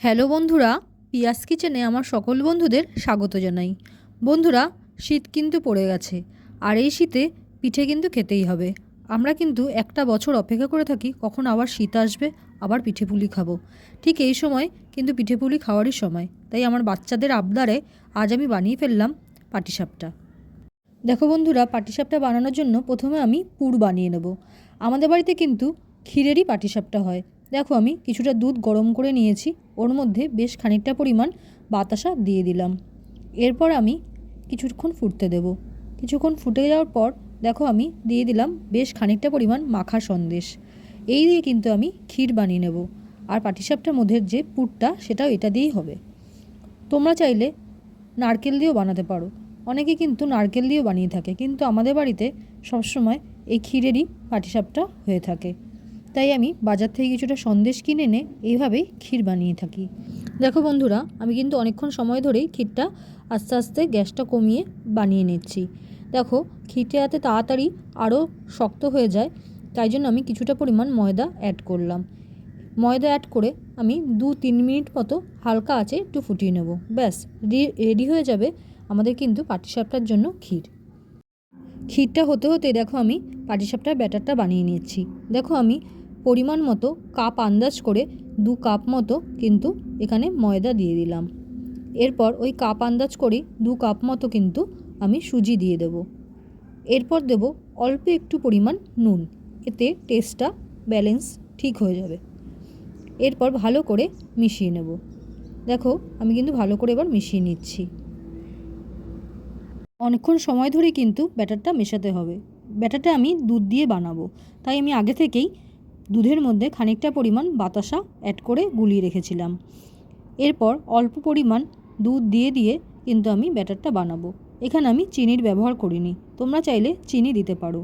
Hello বন্ধুরা, পিয়াস কিচেনে আমার সকল বন্ধুদের স্বাগত জানাই। বন্ধুরা, শীত কিন্তু পড়ে গেছে, আর এই শীতে পিঠে কিন্তু খেতেই হবে। আমরা কিন্তু একটা বছর অপেক্ষা করে থাকি, কখন আবার শীত আসবে, আবার পিঠে পুলি খাব। ঠিক এই সময় কিন্তু পিঠে পুলি খাওয়ারই সময়, তাই আমার বাচ্চাদের আবদারে আজ আমি বানিয়ে ফেললাম পাটিসাপটা। দেখো বন্ধুরা, পাটিসাপটা বানানোর জন্য প্রথমে আমি পুর বানিয়ে নেব। আমাদের বাড়িতে কিন্তু ক্ষীরেরই পাটিসাপটা হয় দেখো আমি কিছুটা দুধ গরম করে নিয়েছি, ওর মধ্যে বেশ খানিকটা পরিমাণ বাতাসা দিয়ে দিলাম। এরপর আমি কিছুক্ষণ ফুটতে দেব। কিছুক্ষণ ফুটে যাওয়ার পর দেখো আমি দিয়ে দিলাম বেশ খানিকটা পরিমাণ মাখা সন্দেশ। এই দিয়ে কিন্তু আমি ক্ষীর বানিয়ে নেব। আর পাটিসাপটার মধ্যে যে পুরটা, সেটাও এটা দিয়েই হবে। তোমরা চাইলে নারকেল দিয়েও বানাতে পারো। অনেকে কিন্তু নারকেল দিয়েও বানিয়ে থাকে, কিন্তু আমাদের বাড়িতে সবসময় এই ক্ষীরেরই পাটিসাপটা হয়ে থাকে। তাই আমি বাজার থেকে কিছুটা সন্দেশ কিনে এনে এইভাবেই ক্ষীর বানিয়ে থাকি। দেখো বন্ধুরা, আমি কিন্তু অনেকক্ষণ সময় ধরেই ক্ষীরটা আস্তে আস্তে গ্যাসটা কমিয়ে বানিয়ে নিচ্ছি। দেখো, ক্ষীরটা যাতে তাড়াতাড়ি আরও শক্ত হয়ে যায়, তাই জন্য আমি কিছুটা পরিমাণ ময়দা অ্যাড করলাম। ময়দা অ্যাড করে আমি দু তিন মিনিট মতো হালকা আছে একটু ফুটিয়ে নেব। ব্যাস রেডি হয়ে যাবে আমাদের কিন্তু পাটিসাপটার জন্য ক্ষীর। ক্ষীরটা হতে হতে দেখো আমি পাটিসাপটার ব্যাটারটা বানিয়ে নিচ্ছি। দেখো আমি পরিমাণ মতো কাপ আন্দাজ করে দু কাপ মতো কিন্তু এখানে ময়দা দিয়ে দিলাম। এরপর ওই কাপ আন্দাজ করে দু কাপ মতো কিন্তু আমি সুজি দিয়ে দেব। এরপর দেব অল্প একটু পরিমাণ নুন। এতে টেস্টটা ব্যালেন্স ঠিক হয়ে যাবে। এরপর ভালো করে মিশিয়ে নেব। দেখো, আমি কিন্তু ভালো করে এবার মিশিয়ে নিচ্ছি। অনেকক্ষণ সময় ধরে কিন্তু ব্যাটারটা মেশাতে হবে। ব্যাটারটা আমি দুধ দিয়ে বানাবো। তাই আমি আগে থেকেই দুধের মধ্যে খানিকটা পরিমাণ বাতাসা অ্যাড করে গুলিয়ে রেখেছিলাম। এরপর অল্প পরিমাণ দুধ দিয়ে দিয়ে কিন্তু আমি ব্যাটারটা বানাবো। এখানে আমি চিনির ব্যবহার করিনি, তোমরা চাইলে চিনি দিতে পারো।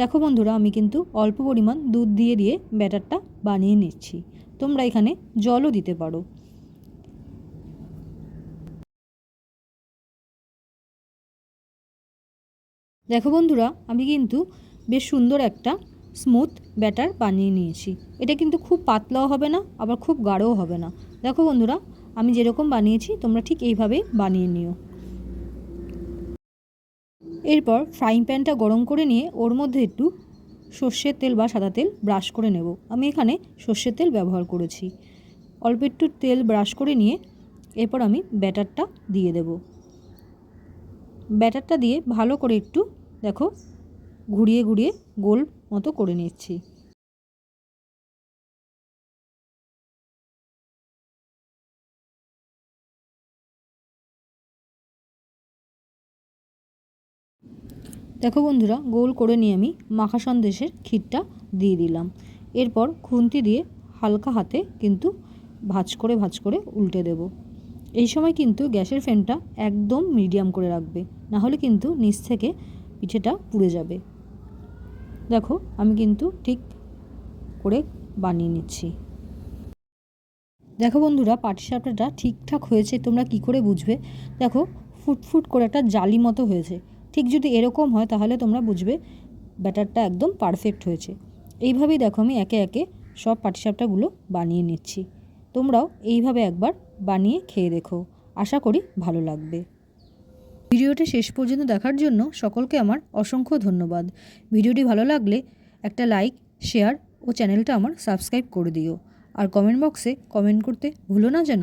দেখো বন্ধুরা, আমি কিন্তু অল্প পরিমাণ দুধ দিয়ে দিয়ে ব্যাটারটা বানিয়ে নিচ্ছি। তোমরা এখানে জলও দিতে পারো। দেখো বন্ধুরা, আমি কিন্তু বেশ সুন্দর একটা স্মুথ ব্যাটার বানিয়ে নিয়েছি। এটা কিন্তু খুব পাতলাও হবে না, আবার খুব গাঢ়ও হবে না। দেখো বন্ধুরা, আমি যেরকম বানিয়েছি, তোমরা ঠিক এইভাবেই বানিয়ে নিও। এরপর ফ্রাইং প্যানটা গরম করে নিয়ে ওর মধ্যে একটু সর্ষের তেল বা সাদা তেল ব্রাশ করে নেব। আমি এখানে সর্ষের তেল ব্যবহার করেছি। অল্প একটু তেল ব্রাশ করে নিয়ে এরপর আমি ব্যাটারটা দিয়ে দেব। ব্যাটারটা দিয়ে ভালো করে একটু, দেখো ঘুরিয়ে ঘুরিয়ে গোল মতো করে নিচ্ছি। দেখো বন্ধুরা, গোল করে নিয়ে আমি মাখা সন্দেশের ক্ষীরটা দিয়ে দিলাম। এরপর খুন্তি দিয়ে হালকা হাতে কিন্তু ভাজ করে ভাজ করে উল্টে দেব। এই সময় কিন্তু গ্যাসের ফ্যানটা একদম মিডিয়াম করে রাখবে না হলে কিন্তু নিচ থেকে পিঠেটা পুড়ে যাবে। দেখো, আমি কিন্তু ঠিক করে বানিয়ে নিচ্ছি। দেখো বন্ধুরা, পাটিসাপটাটা ঠিকঠাক হয়েছে, তোমরা কি করে বুঝবে? দেখো, ফুটফুট করে একটা জালি মতো হয়েছে। ঠিক যদি এরকম হয়, তাহলে তোমরা বুঝবে ব্যাটারটা একদম পারফেক্ট হয়েছে। এইভাবেই দেখো, আমি একে একে সব পাটিসাপটাগুলো বানিয়ে নিচ্ছি। তোমরাও এইভাবে একবার বানিয়ে খেয়ে দেখো। আশা করি ভালো লাগবে। ভিডিওটি শেষ পর্যন্ত দেখার জন্য সকলকে আমার অসংখ্য ধন্যবাদ। ভিডিওটি ভালো লাগলে একটা লাইক, শেয়ার ও চ্যানেলটা আমার সাবস্ক্রাইব করে দিও। আর কমেন্ট বক্সে কমেন্ট করতে ভুলো না যেন।